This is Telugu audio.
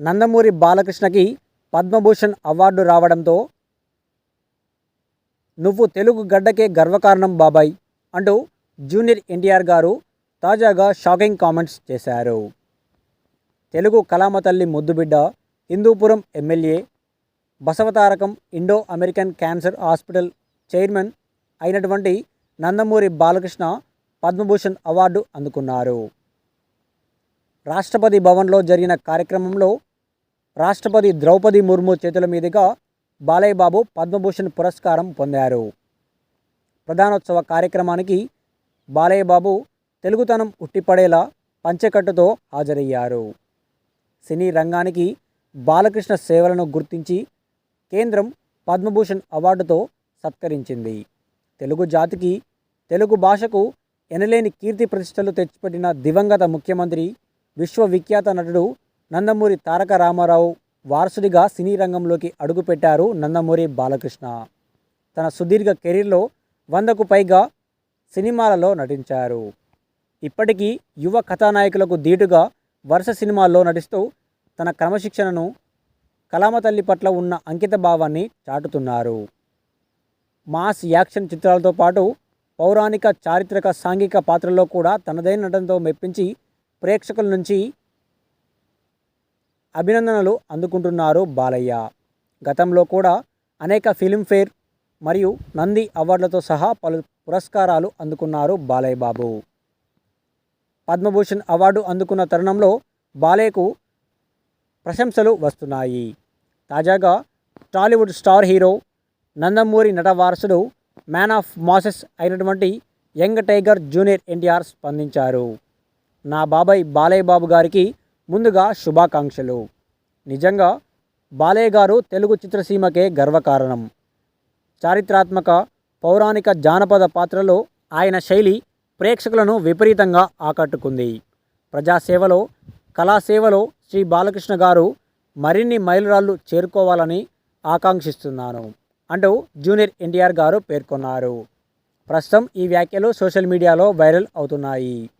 నందమూరి బాలకృష్ణకి పద్మభూషణ్ అవార్డు రావడంతో నువ్వు తెలుగు గడ్డకే గర్వకారణం బాబాయ్ అంటూ జూనియర్ ఎన్టీఆర్ గారు తాజాగా షాకింగ్ కామెంట్స్ చేశారు. తెలుగు కళామతల్లి ముద్దుబిడ్డ Hindupuram MLA Basavatarakam Indo American cancer hospital chairman అయినటువంటి నందమూరి బాలకృష్ణ పద్మభూషణ్ అవార్డు అందుకున్నారు. రాష్ట్రపతి భవన్లో జరిగిన కార్యక్రమంలో రాష్ట్రపతి ద్రౌపది ముర్ము చేతుల మీదుగా బాలయ్యబాబు పద్మభూషణ్ పురస్కారం పొందారు. ప్రధానోత్సవ కార్యక్రమానికి బాలయ్యబాబు తెలుగుతనం ఉట్టిపడేలా పంచెకట్టుతో హాజరయ్యారు. సినీ రంగానికి బాలకృష్ణ సేవలను గుర్తించి కేంద్రం పద్మభూషణ్ అవార్డుతో సత్కరించింది. తెలుగు జాతికి తెలుగు భాషకు ఎనలేని కీర్తి ప్రతిష్టలు తెచ్చిపెట్టిన దివంగత ముఖ్యమంత్రి విశ్వవిఖ్యాత నటుడు నందమూరి తారక రామారావు వారసుడిగా సినీ రంగంలోకి అడుగుపెట్టారు నందమూరి బాలకృష్ణ. తన సుదీర్ఘ కెరీర్లో వందకు పైగా సినిమాలలో నటించారు. ఇప్పటికీ యువ కథానాయకులకు ధీటుగా వరుస సినిమాల్లో నటిస్తూ తన క్రమశిక్షణను కలామ తల్లి పట్ల ఉన్న అంకిత భావాన్ని చాటుతున్నారు. మాస్ యాక్షన్ చిత్రాలతో పాటు పౌరాణిక చారిత్రక సాంఘిక పాత్రల్లో కూడా తనదైన నటనతో మెప్పించి ప్రేక్షకుల నుంచి అభినందనలు అందుకుంటున్నారు బాలయ్య. గతంలో కూడా అనేక ఫిలింఫేర్ మరియు నంది అవార్డులతో సహా పలు పురస్కారాలు అందుకున్నారు బాలయ్య బాబు పద్మభూషణ్ అవార్డు అందుకున్న తరుణంలో బాలయ్యకు ప్రశంసలు వస్తున్నాయి. తాజాగా టాలీవుడ్ స్టార్ హీరో నందమూరి నట వారసుడు మ్యాన్ ఆఫ్ మాసెస్ అయినటువంటి యంగ్ టైగర్ జూనియర్ ఎన్టీఆర్ స్పందించారు. నా బాబాయ్ బాలయ్య బాబు గారికి ముందుగా శుభాకాంక్షలు. నిజంగా బాలయ్య గారు తెలుగు చిత్రసీమకే గర్వకారణం. చారిత్రాత్మక పౌరాణిక జానపద పాత్రలో ఆయన శైలి ప్రేక్షకులను విపరీతంగా ఆకట్టుకుంది. ప్రజాసేవలో కళాసేవలో శ్రీ బాలకృష్ణ గారు మరిన్ని మైలురాళ్ళు చేరుకోవాలని ఆకాంక్షిస్తున్నాను అంటూ జూనియర్ ఎన్టీఆర్ గారు పేర్కొన్నారు. ప్రస్తుతం ఈ వ్యాఖ్యలు సోషల్ మీడియాలో వైరల్ అవుతున్నాయి.